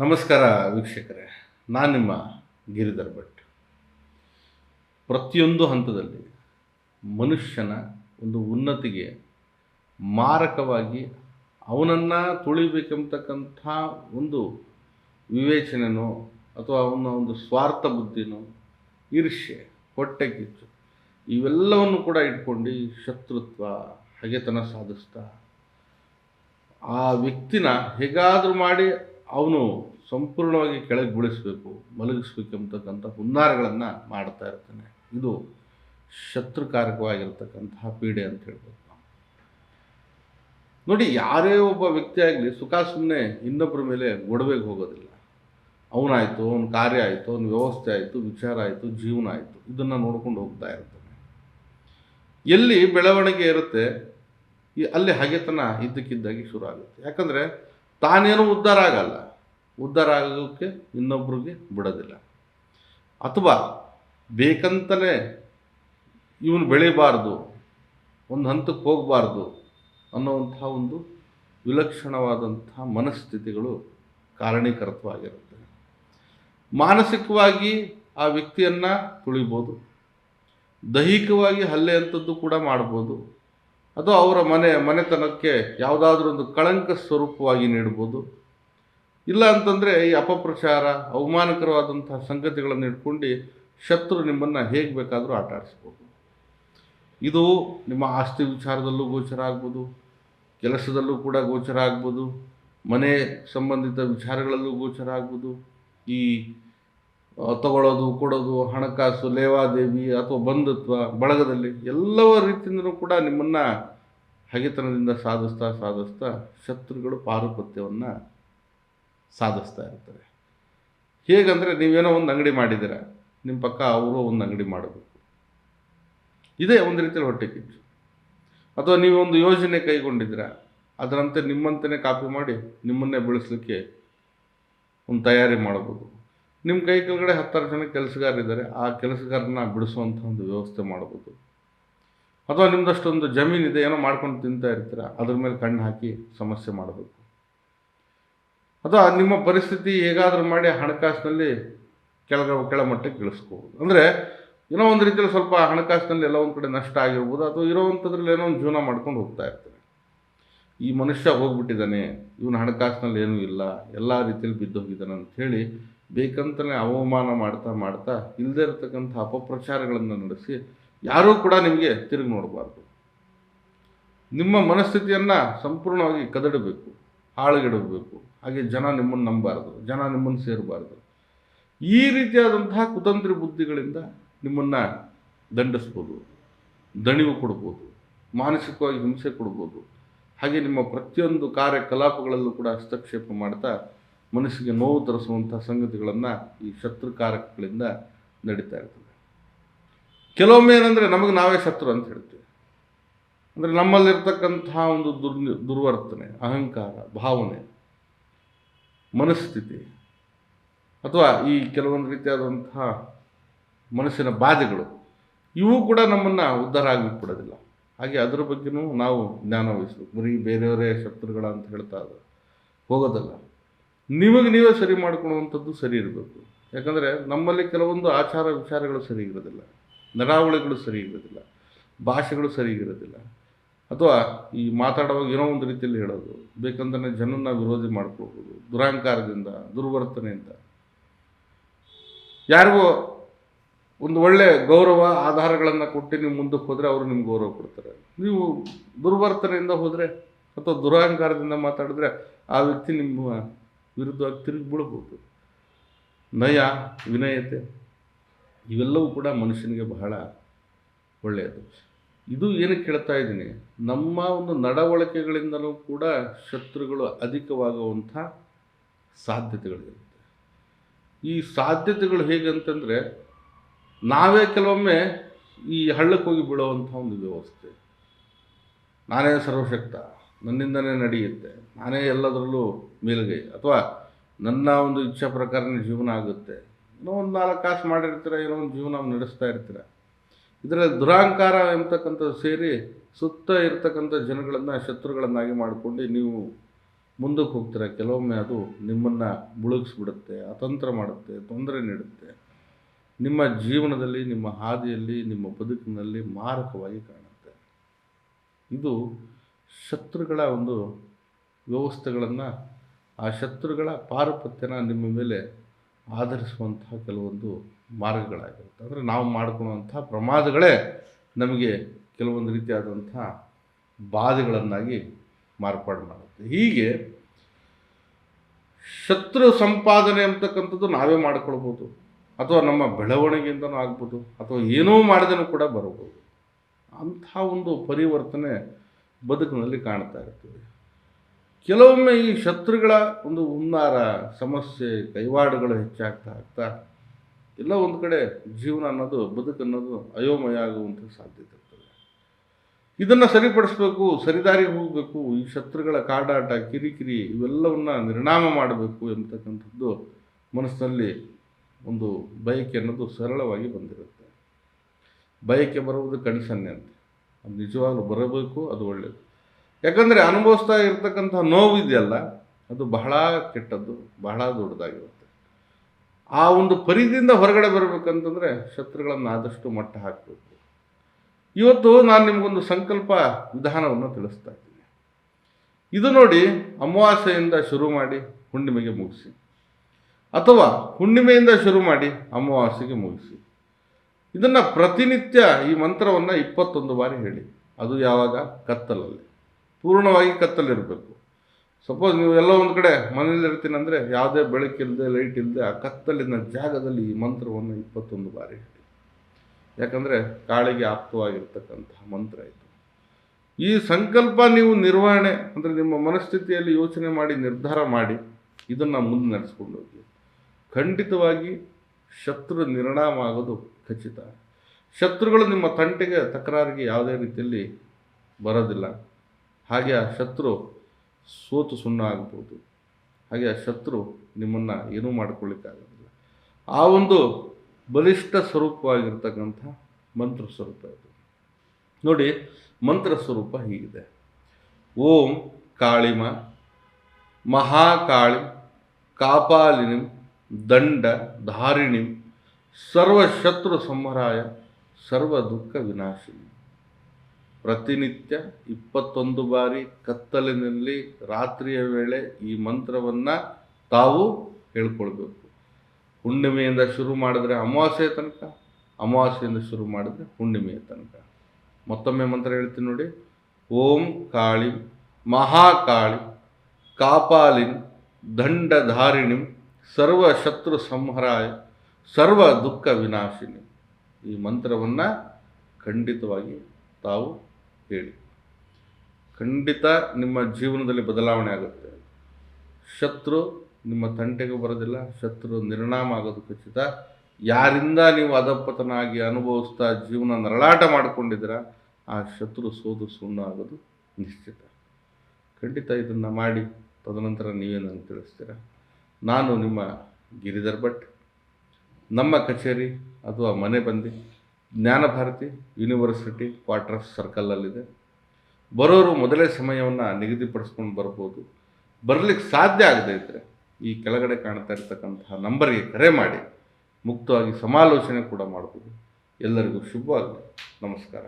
ನಮಸ್ಕಾರ ವೀಕ್ಷಕರೇ, ನಾನು ನಿಮ್ಮ ಗಿರಿಧರ್ ಭಟ್. ಪ್ರತಿಯೊಂದು ಹಂತದಲ್ಲಿ ಮನುಷ್ಯನ ಒಂದು ಉನ್ನತಿಗೆ ಮಾರಕವಾಗಿ ಅವನನ್ನು ತುಳಿಬೇಕೆಂಬತಕ್ಕಂಥ ಒಂದು ವಿವೇಚನೆನೋ ಅಥವಾ ಅವನ ಒಂದು ಸ್ವಾರ್ಥ ಬುದ್ಧಿನೋ ಈರ್ಷ್ಯೆ ಹೊಟ್ಟೆ ಕಿಚ್ಚು, ಇವೆಲ್ಲವನ್ನು ಕೂಡ ಇಟ್ಕೊಂಡು ಶತ್ರುತ್ವ, ಹಗೆತನ ಸಾಧಿಸ್ತಾ ಆ ವ್ಯಕ್ತಿನ ಹೇಗಾದರೂ ಮಾಡಿ ಅವನು ಸಂಪೂರ್ಣವಾಗಿ ಕೆಳಗೆ ಬೀಳಿಸಬೇಕು ಮಲಗಿಸ್ಬೇಕೆಂಬತಕ್ಕಂಥ ಹುನ್ನಾರಗಳನ್ನು ಮಾಡ್ತಾ ಇರ್ತಾನೆ. ಇದು ಶತ್ರುಕಾರಕವಾಗಿರ್ತಕ್ಕಂತಹ ಪೀಡೆ ಅಂತ ಹೇಳ್ಬೋದು ನೋಡಿ, ಯಾರೇ ಒಬ್ಬ ವ್ಯಕ್ತಿ ಆಗಲಿ, ಸುಖ ಸುಮ್ಮನೆ ಇನ್ನೊಬ್ಬರ ಮೇಲೆ ಗೊಡವೆಗೆ ಹೋಗೋದಿಲ್ಲ. ಅವನಾಯಿತು ಅವನ ಕಾರ್ಯ ಆಯಿತು, ಅವನ ವ್ಯವಸ್ಥೆ ಆಯಿತು, ವಿಚಾರ ಆಯಿತು, ಜೀವನ ಆಯಿತು, ಇದನ್ನು ನೋಡ್ಕೊಂಡು ಹೋಗ್ತಾ ಇರ್ತಾನೆ. ಎಲ್ಲಿ ಬೆಳವಣಿಗೆ ಇರುತ್ತೆ ಅಲ್ಲಿ ಹಾಗೆತನ ಇದ್ದಕ್ಕಿದ್ದಾಗಿ ಶುರು ಆಗುತ್ತೆ. ಯಾಕಂದರೆ ತಾನೇನು ಉದ್ಧಾರ ಆಗಲ್ಲ. ಉದ್ಧಾರ ಆಗೋಕ್ಕೆ ಇನ್ನೊಬ್ರಿಗೆ ಬಿಡೋದಿಲ್ಲ. ಅಥವಾ ಬೇಕಂತಲೇ ಇವನು ಬೆಳಿಬಾರ್ದು, ಒಂದು ಹಂತಕ್ಕೆ ಹೋಗಬಾರ್ದು ಅನ್ನೋವಂಥ ಒಂದು ವಿಲಕ್ಷಣವಾದಂಥ ಮನಸ್ಥಿತಿಗಳು ಕಾರಣೀಕರ್ತವಾಗಿರುತ್ತೆ ಮಾನಸಿಕವಾಗಿ ಆ ವ್ಯಕ್ತಿಯನ್ನು ತುಳಿಬೋದು, ದೈಹಿಕವಾಗಿ ಹಲ್ಲೆ ಅಂಥದ್ದು ಕೂಡ ಮಾಡ್ಬೋದು. ಅದು ಅವರ ಮನೆ, ಮನೆತನಕ್ಕೆ ಯಾವುದಾದ್ರೂ ಒಂದು ಕಳಂಕ ಸ್ವರೂಪವಾಗಿ ನೀಡ್ಬೋದು. ಇಲ್ಲ ಅಂತಂದರೆ ಈ ಅಪಪ್ರಚಾರ, ಅವಮಾನಕರವಾದಂತಹ ಸಂಗತಿಗಳನ್ನು ಇಟ್ಕೊಂಡು ಶತ್ರು ನಿಮ್ಮನ್ನು ಹೇಗೆ ಬೇಕಾದರೂ ಆಟ ಆಡಿಸ್ಬೋದು. ಇದು ನಿಮ್ಮ ಆಸ್ತಿ ವಿಚಾರದಲ್ಲೂ ಗೋಚರ ಆಗ್ಬೋದು, ಕೆಲಸದಲ್ಲೂ ಕೂಡ ಗೋಚರ ಆಗ್ಬೋದು, ಮನೆ ಸಂಬಂಧಿತ ವಿಚಾರಗಳಲ್ಲೂ ಗೋಚರ ಆಗ್ಬೋದು. ಈ ತಗೊಳ್ಳೋದು ಕೊಡೋದು, ಹಣಕಾಸು, ಲೇವಾದೇವಿ ಅಥವಾ ಬಂಧುತ್ವ, ಬಳಗದಲ್ಲಿ ಎಲ್ಲವ ರೀತಿಯಿಂದಲೂ ಕೂಡ ನಿಮ್ಮನ್ನು ಹಗೆತನದಿಂದ ಸಾಧಿಸ್ತಾ ಸಾಧಿಸ್ತಾ ಶತ್ರುಗಳು ಪಾರುಪತ್ಯವನ್ನು ಸಾಧಿಸ್ತಾ ಇರ್ತಾರೆ. ಹೇಗಂದರೆ ನೀವೇನೋ ಒಂದು ಅಂಗಡಿ ಮಾಡಿದ್ದೀರ ನಿಮ್ಮ ಪಕ್ಕ ಅವರು ಒಂದು ಅಂಗಡಿ ಮಾಡಬೇಕು. ಇದೇ ಒಂದು ರೀತಿಯಲ್ಲಿ ಹೊಟ್ಟೆ ಕಿಚ್ಚು. ಅಥವಾ ನೀವೊಂದು ಯೋಜನೆ ಕೈಗೊಂಡಿದ್ದೀರ, ಅದರಂತೆ ನಿಮ್ಮಂತೆಯೇ ಕಾಪಿ ಮಾಡಿ ನಿಮ್ಮನ್ನೇ ಬೆಳೆಸಲಿಕ್ಕೆ ಒಂದು ತಯಾರಿ ಮಾಡ್ಬೋದು. ನಿಮ್ಮ ಕೈ ಕೆಳಗಡೆ ಹತ್ತಾರು ಜನ ಕೆಲಸಗಾರರಿದ್ದಾರೆ, ಆ ಕೆಲಸಗಾರನ ಬಿಡಿಸುವಂಥ ಒಂದು ವ್ಯವಸ್ಥೆ ಮಾಡ್ಬೋದು. ಅಥವಾ ನಿಮ್ಮದಷ್ಟೊಂದು ಜಮೀನಿದೆ ಏನೋ ಮಾಡ್ಕೊಂಡು ತಿಂತಾ ಇರ್ತೀರ, ಅದ್ರ ಮೇಲೆ ಕಣ್ಣು ಹಾಕಿ ಸಮಸ್ಯೆ ಮಾಡಬೇಕು. ಅಥವಾ ನಿಮ್ಮ ಪರಿಸ್ಥಿತಿ ಹೇಗಾದರೂ ಮಾಡಿ ಹಣಕಾಸಿನಲ್ಲಿ ಕೆಳಗ, ಕೆಳಮಟ್ಟಕ್ಕೆ ಇಳಿಸ್ಕೋಬೋದು. ಅಂದರೆ ಏನೋ ಒಂದು ರೀತಿಯಲ್ಲಿ ಸ್ವಲ್ಪ ಹಣಕಾಸಿನಲ್ಲಿ ಎಲ್ಲ ಒಂದು ಕಡೆ ನಷ್ಟ ಆಗಿರ್ಬೋದು, ಅಥವಾ ಇರೋವಂಥದ್ರಲ್ಲಿ ಏನೋ ಒಂದು ಜೀವನ ಮಾಡ್ಕೊಂಡು ಹೋಗ್ತಾ ಇರ್ತಾರೆ. ಈ ಮನುಷ್ಯ ಹೋಗ್ಬಿಟ್ಟಿದ್ದಾನೆ, ಇವನು ಹಣಕಾಸಿನಲ್ಲಿ ಏನೂ ಇಲ್ಲ, ಎಲ್ಲ ರೀತಿಯಲ್ಲಿ ಬಿದ್ದು ಹೋಗಿದ್ದಾನೆ ಅಂತ ಹೇಳಿ ಬೇಕಂತಲೇ ಅವಮಾನ ಮಾಡ್ತಾ ಮಾಡ್ತಾ ಇಲ್ಲದೇ ಇರತಕ್ಕಂಥ ಅಪಪ್ರಚಾರಗಳನ್ನು ನಡೆಸಿ ಯಾರೂ ಕೂಡ ನಿಮಗೆ ತಿರುಗಿ ನೋಡಬಾರ್ದು. ನಿಮ್ಮ ಮನಸ್ಥಿತಿಯನ್ನು ಸಂಪೂರ್ಣವಾಗಿ ಕದಡಬೇಕು ಹಾಳುಗೆಡಬೇಕು ಹಾಗೆ ಜನ ನಿಮ್ಮನ್ನು ನಂಬಾರ್ದು ಜನ ನಿಮ್ಮನ್ನು ಸೇರಬಾರ್ದು. ಈ ರೀತಿಯಾದಂತಹ ಕುತಂತ್ರಿ ಬುದ್ಧಿಗಳಿಂದ ನಿಮ್ಮನ್ನು ದಂಡಿಸ್ಬೋದು, ದಣಿವು ಕೊಡ್ಬೋದು, ಮಾನಸಿಕವಾಗಿ ಹಿಂಸೆ ಕೊಡ್ಬೋದು. ಹಾಗೆ ನಿಮ್ಮ ಪ್ರತಿಯೊಂದು ಕಾರ್ಯಕಲಾಪಗಳಲ್ಲೂ ಕೂಡ ಹಸ್ತಕ್ಷೇಪ ಮಾಡ್ತಾ ಮನಸ್ಸಿಗೆ ನೋವು ತರಿಸುವಂಥ ಸಂಗತಿಗಳನ್ನು ಈ ಶತ್ರುಕಾರಕಗಳಿಂದ ನಡೀತಾ ಇರ್ತದೆ. ಕೆಲವೊಮ್ಮೆ ಏನಂದರೆ ನಮಗೆ ನಾವೇ ಶತ್ರು ಅಂತ ಹೇಳ್ತೀವಿ. ಅಂದರೆ ನಮ್ಮಲ್ಲಿರ್ತಕ್ಕಂತಹ ಒಂದು ದುರ್ ದುರ್ವರ್ತನೆ, ಅಹಂಕಾರ, ಭಾವನೆ, ಮನಸ್ಥಿತಿ ಅಥವಾ ಈ ಕೆಲವೊಂದು ರೀತಿಯಾದಂತಹ ಮನಸ್ಸಿನ ಬಾಧೆಗಳು, ಇವು ಕೂಡ ನಮ್ಮನ್ನು ಉದ್ಧಾರ ಆಗಿಬಿಡೋದಿಲ್ಲ ಬಿಡೋದಿಲ್ಲ ಹಾಗೆ ಅದರ ಬಗ್ಗೆನೂ ನಾವು ಜ್ಞಾನ ವಹಿಸ್ಬೇಕು. ಬರೀ ಬೇರೆಯವರೇ ಶತ್ರುಗಳ ಅಂತ ಹೇಳ್ತಾ ಇದ್ದಾರೆ ಹೋಗೋದಲ್ಲ. ನಿಮಗೆ ನೀವೇ ಸರಿ ಮಾಡ್ಕೊಳ್ಳುವಂಥದ್ದು ಸರಿ ಇರಬೇಕು. ಯಾಕಂದರೆ ನಮ್ಮಲ್ಲಿ ಕೆಲವೊಂದು ಆಚಾರ ವಿಚಾರಗಳು ಸರಿ ಇರೋದಿಲ್ಲ. ನಡಾವಳಿಗಳು ಸರಿ ಇರೋದಿಲ್ಲ. ಭಾಷೆಗಳು ಸರಿ ಇರೋದಿಲ್ಲ. ಅಥವಾ ಈ ಮಾತಾಡುವಾಗ ಏನೋ ಒಂದು ರೀತಿಯಲ್ಲಿ ಹೇಳೋದು, ಬೇಕಂದ್ರೆ ಜನನ ವಿರೋಧಿ ಮಾಡ್ಕೊಳ್ಬೋದು ದುರಹಂಕಾರದಿಂದ ದುರ್ವರ್ತನೆಯಿಂದ. ಯಾರಿಗೂ ಒಂದು ಒಳ್ಳೆ ಗೌರವ ಆಧಾರಗಳನ್ನು ಕೊಟ್ಟು ನೀವು ಮುಂದಕ್ಕೆ ಹೋದರೆ ಅವರು ನಿಮ್ಗೆ ಗೌರವ ಕೊಡ್ತಾರೆ. ನೀವು ದುರ್ವರ್ತನೆಯಿಂದ ಹೋದರೆ ಅಥವಾ ದುರಹಂಕಾರದಿಂದ ಮಾತಾಡಿದ್ರೆ ಆ ವ್ಯಕ್ತಿ ನಿಮ್ಮ ವಿರುದ್ಧವಾಗಿ ತಿರುಗಿ ಬೀಳ್ಬೋದು. ನಯ, ವಿನಯತೆ, ಇವೆಲ್ಲವೂ ಕೂಡ ಮನುಷ್ಯನಿಗೆ ಬಹಳ ಒಳ್ಳೆಯದು. ಇದು ಏನಕ್ಕೆ ಹೇಳ್ತಾ ಇದ್ದೀನಿ, ನಮ್ಮ ಒಂದು ನಡವಳಿಕೆಗಳಿಂದಲೂ ಕೂಡ ಶತ್ರುಗಳು ಅಧಿಕವಾಗುವಂಥ ಸಾಧ್ಯತೆಗಳಿರುತ್ತೆ. ಈ ಸಾಧ್ಯತೆಗಳು ಹೇಗಂತಂದರೆ ನಾವೇ ಕೆಲವೊಮ್ಮೆ ಈ ಹಳ್ಳಕ್ಕೆ ಹೋಗಿ ಬೀಳುವಂಥ ಒಂದು ವ್ಯವಸ್ಥೆ. ನಾನೇ ಸರ್ವಶಕ್ತ, ನನ್ನಿಂದನೇ ನಡೆಯುತ್ತೆ. ನಾನೇ ಎಲ್ಲದರಲ್ಲೂ ಮೇಲುಗೈ. ಅಥವಾ ನನ್ನ ಒಂದು ಇಚ್ಛಾ ಪ್ರಕಾರನೇ ಜೀವನ ಆಗುತ್ತೆ. ಏನೋ ಒಂದು ನಾಲ್ಕು ಕಾಸು ಮಾಡಿರ್ತೀರ, ಏನೋ ಒಂದು ಜೀವನ ನಡೆಸ್ತಾ ಇರ್ತೀರ. ಇದರಲ್ಲಿ ದುರಾಂಕಾರ ಎಂಬತಕ್ಕಂಥದ್ದು ಸೇರಿ ಸುತ್ತ ಇರತಕ್ಕಂಥ ಜನಗಳನ್ನು, ಶತ್ರುಗಳನ್ನಾಗಿ ಮಾಡಿಕೊಂಡು ನೀವು ಮುಂದಕ್ಕೆ ಹೋಗ್ತೀರ. ಕೆಲವೊಮ್ಮೆ ಅದು ನಿಮ್ಮನ್ನು ಮುಳುಗಿಸ್ಬಿಡುತ್ತೆ, ಅತಂತ್ರ ಮಾಡುತ್ತೆ, ತೊಂದರೆ ನೀಡುತ್ತೆ. ನಿಮ್ಮ ಜೀವನದಲ್ಲಿ, ನಿಮ್ಮ ಹಾದಿಯಲ್ಲಿ, ನಿಮ್ಮ ಬದುಕಿನಲ್ಲಿ ಮಾರಕವಾಗಿ ಕಾಣುತ್ತೆ. ಇದು ಶತ್ರುಗಳ ಒಂದು ವ್ಯವಸ್ಥೆಗಳನ್ನು ಆ ಶತ್ರುಗಳ ಪಾರುಪತ್ಯನ ನಿಮ್ಮ ಮೇಲೆ ಆಧರಿಸುವಂತಹ ಕೆಲವೊಂದು ಮಾರ್ಗಗಳಾಗಿರುತ್ತೆ. ಅಂದರೆ ನಾವು ಮಾಡ್ಕೊಳ್ಳುವಂಥ ಪ್ರಮಾದಗಳೇ ನಮಗೆ ಕೆಲವೊಂದು ರೀತಿಯಾದಂಥ ಬಾಧೆಗಳನ್ನಾಗಿ ಮಾರ್ಪಾಡು ಮಾಡುತ್ತೆ. ಹೀಗೆ ಶತ್ರು ಸಂಪಾದನೆ ಅಂತಕ್ಕಂಥದ್ದು ನಾವೇ ಮಾಡ್ಕೊಳ್ಬೋದು. ಅಥವಾ ನಮ್ಮ ಬೆಳವಣಿಗೆಯಿಂದನೂ ಆಗ್ಬೋದು. ಅಥವಾ ಏನೋ ಮಾಡಿದನೂ ಕೂಡ ಬರಬಹುದು. ಅಂಥ ಒಂದು ಪರಿವರ್ತನೆ ಬದುಕಿನಲ್ಲಿ ಕಾಣ್ತಾ ಇರ್ತದೆ. ಕೆಲವೊಮ್ಮೆ ಈ ಶತ್ರುಗಳ ಒಂದು ಹುನ್ನಾರ, ಸಮಸ್ಯೆ, ಕೈವಾಡುಗಳು ಹೆಚ್ಚಾಗ್ತಾ ಆಗ್ತಾ ಎಲ್ಲ ಒಂದು ಕಡೆ ಜೀವನ ಅನ್ನೋದು ಬದುಕನ್ನೋದು ಅಯೋಮಯ ಆಗುವಂಥ ಸಾಧ್ಯತೆ ಇರ್ತದೆ. ಇದನ್ನು ಸರಿಪಡಿಸ್ಬೇಕು, ಸರಿದಾರಿಗೆ ಹೋಗಬೇಕು, ಈ ಶತ್ರುಗಳ ಕಾಡಾಟ, ಕಿರಿಕಿರಿ ಇವೆಲ್ಲವನ್ನು ನಿರ್ಣಾಮ ಮಾಡಬೇಕು ಎಂಬತಕ್ಕಂಥದ್ದು ಮನಸ್ಸಿನಲ್ಲಿ ಒಂದು ಬಯಕೆ ಅನ್ನೋದು ಸರಳವಾಗಿ ಬಂದಿರುತ್ತೆ. ಬಯಕೆ ಬರುವುದು ಕಣಿಸನ್ನೆ ಅಂತ. ಅದು ನಿಜವಾಗ್ಲೂ ಬರಬೇಕು, ಅದು ಒಳ್ಳೆಯದು ಯಾಕಂದರೆ ಅನುಭವಿಸ್ತಾ ಇರ್ತಕ್ಕಂಥ ನೋವು ಇದೆಯಲ್ಲ ಅದು ಬಹಳ ಕೆಟ್ಟದ್ದು, ಬಹಳ ದೊಡ್ಡದಾಗಿರುತ್ತೆ. ಆ ಒಂದು ಪರಿಧಿಯಿಂದ ಹೊರಗಡೆ ಬರಬೇಕಂತಂದರೆ ಶತ್ರುಗಳನ್ನು ಆದಷ್ಟು ಮಟ್ಟ ಹಾಕಬೇಕು. ಇವತ್ತು ನಾನು ನಿಮಗೊಂದು ಸಂಕಲ್ಪ ವಿಧಾನವನ್ನು ತಿಳಿಸ್ತಾ ಇದ್ದೀನಿ. ಇದು ನೋಡಿ ಅಮಾವಾಸ್ಯೆಯಿಂದ ಶುರು ಮಾಡಿ ಹುಣ್ಣಿಮೆಗೆ ಮುಗಿಸಿ. ಅಥವಾ ಹುಣ್ಣಿಮೆಯಿಂದ ಶುರು ಮಾಡಿ ಅಮಾವಾಸ್ಯೆಗೆ ಮುಗಿಸಿ. ಇದನ್ನು ಪ್ರತಿನಿತ್ಯ ಈ ಮಂತ್ರವನ್ನು ಇಪ್ಪತ್ತೊಂದು ಬಾರಿ ಹೇಳಿ. ಅದು ಯಾವಾಗ? ಕತ್ತಲಲ್ಲಿ. ಪೂರ್ಣವಾಗಿ ಕತ್ತಲಿರಬೇಕು. ಸಪೋಸ್ ನೀವು ಎಲ್ಲೋ ಒಂದು ಕಡೆ ಮನೇಲಿ ಇರ್ತೀನಿ ಅಂದರೆ ಯಾವುದೇ ಬೆಳಕಿಲ್ಲದೆ ಲೈಟ್ ಇಲ್ಲದೆ ಆ ಕತ್ತಲಿನ ಜಾಗದಲ್ಲಿ ಈ ಮಂತ್ರವನ್ನು ಇಪ್ಪತ್ತೊಂದು ಬಾರಿ ಹೇಳಿ ಯಾಕಂದರೆ ಕಾಳಿಗೆ ಆಪ್ತವಾಗಿರ್ತಕ್ಕಂತಹ ಮಂತ್ರ ಇದು. ಈ ಸಂಕಲ್ಪ ನೀವು ನಿರ್ವಹಣೆ ಅಂದರೆ ನಿಮ್ಮ ಮನಸ್ಥಿತಿಯಲ್ಲಿ ಯೋಚನೆ ಮಾಡಿ, ನಿರ್ಧಾರ ಮಾಡಿ ಇದನ್ನು ಮುಂದೆ ನಡೆಸ್ಕೊಂಡು ಹೋಗಿ. ಖಂಡಿತವಾಗಿ ಶತ್ರು ನಿರ್ಣಾಮ ಆಗೋದು ಖಚಿತ. ಶತ್ರುಗಳು ನಿಮ್ಮ ತಂಟೆಗೆ ತಕರಾರಿಗೆ ಯಾವುದೇ ರೀತಿಯಲ್ಲಿ ಬರೋದಿಲ್ಲ. ಹಾಗೆ ಆ ಶತ್ರು ಸೋತು ಸುಣ್ಣ ಆಗ್ಬೋದು. ಹಾಗೆ ಆ ಶತ್ರು ನಿಮ್ಮನ್ನು ಏನೂ ಮಾಡ್ಕೊಳ್ಳಿಕ್ಕಾಗೋದಿಲ್ಲ ಆ ಒಂದು ಬಲಿಷ್ಠ ಸ್ವರೂಪವಾಗಿರ್ತಕ್ಕಂಥ ಮಂತ್ರ ಸ್ವರೂಪ ಇದು. ನೋಡಿ, ಮಂತ್ರ ಸ್ವರೂಪ ಹೀಗಿದೆ. ಓಂ ಕಾಳಿಮ, ಮಹಾಕಾಳಿ, ಕಾಪಾಲಿನಿಂ, ದಂಡ ಧಾರಿಣಿಂ, ಸರ್ವಶತ್ರು ಸಂಹರಾಯ ಸರ್ವ ದುಃಖ ವಿನಾಶಿನಿ. ಪ್ರತಿನಿತ್ಯ ಇಪ್ಪತ್ತೊಂದು ಬಾರಿ ಕತ್ತಲಿನಲ್ಲಿ ರಾತ್ರಿಯ ವೇಳೆ ಈ ಮಂತ್ರವನ್ನು ತಾವು ಹೇಳ್ಕೊಳ್ಬೇಕು. ಹುಣ್ಣಿಮೆಯಿಂದ ಶುರು ಮಾಡಿದ್ರೆ ಅಮಾವಾಸ್ಯೆ ತನಕ, ಅಮಾವಾಸ್ಯೆಯಿಂದ ಶುರು ಮಾಡಿದ್ರೆ ಹುಣ್ಣಿಮೆಯ ತನಕ. ಮತ್ತೊಮ್ಮೆ ಮಂತ್ರ ಹೇಳ್ತೀನಿ ನೋಡಿ. ಓಂ ಕಾಳಿ ಮಹಾಕಾಳಿ ಕಾಪಾಲಿನ್ ದಂಡಧಾರಿಣಿಂ ಸರ್ವ ಶತ್ರು ಸಂಹರಾಯ ಸರ್ವ ದುಃಖ ವಿನಾಶಿನಿ. ಈ ಮಂತ್ರವನ್ನು ಖಂಡಿತವಾಗಿ ತಾವು ಹೇಳಿ. ಖಂಡಿತ ನಿಮ್ಮ ಜೀವನದಲ್ಲಿ ಬದಲಾವಣೆ ಆಗುತ್ತೆ. ಶತ್ರು ನಿಮ್ಮ ತಂಟೆಗೆ ಬರೋದಿಲ್ಲ, ಶತ್ರು ನಿರ್ಣಾಮ ಆಗೋದು ಖಚಿತ. ಯಾರಿಂದ ನೀವು ಅಧಪತನಾಗಿ ಅನುಭವಿಸ್ತಾ ಜೀವನ ನರಳಾಟ ಮಾಡಿಕೊಂಡಿದ್ದೀರ, ಆ ಶತ್ರು ಸೋದು ಸುಣ್ಣ ಆಗೋದು ನಿಶ್ಚಿತ. ಖಂಡಿತ ಇದನ್ನು ಮಾಡಿ, ತದನಂತರ ನೀವೇ ನನಗೆ ತಿಳಿಸ್ತೀರ? ನಾನು ನಿಮ್ಮ ಗಿರಿಧರ್ ಭಟ್. ನಮ್ಮ ಕಚೇರಿ ಅಥವಾ ಮನೆ ಬಂದು. ಜ್ಞಾನಭಾರತಿ ಯೂನಿವರ್ಸಿಟಿ ಕ್ವಾರ್ಟರ್ಸ್ ಸರ್ಕಲಲ್ಲಿದೆ. ಬರೋರು ಮೊದಲೇ ಸಮಯವನ್ನು ನಿಗದಿಪಡಿಸ್ಕೊಂಡು ಬರ್ಬೋದು. ಬರಲಿಕ್ಕೆ ಸಾಧ್ಯ ಆಗದೇ ಇದ್ದರೆ ಈ ಕೆಳಗಡೆ ಕಾಣ್ತಾ ಇರ್ತಕ್ಕಂತಹ ನಂಬರ್ಗೆ ಕರೆ ಮಾಡಿ ಮುಕ್ತವಾಗಿ ಸಮಾಲೋಚನೆ ಕೂಡ ಮಾಡ್ಬೋದು. ಎಲ್ಲರಿಗೂ ಶುಭವಾಗಲಿ. ನಮಸ್ಕಾರ.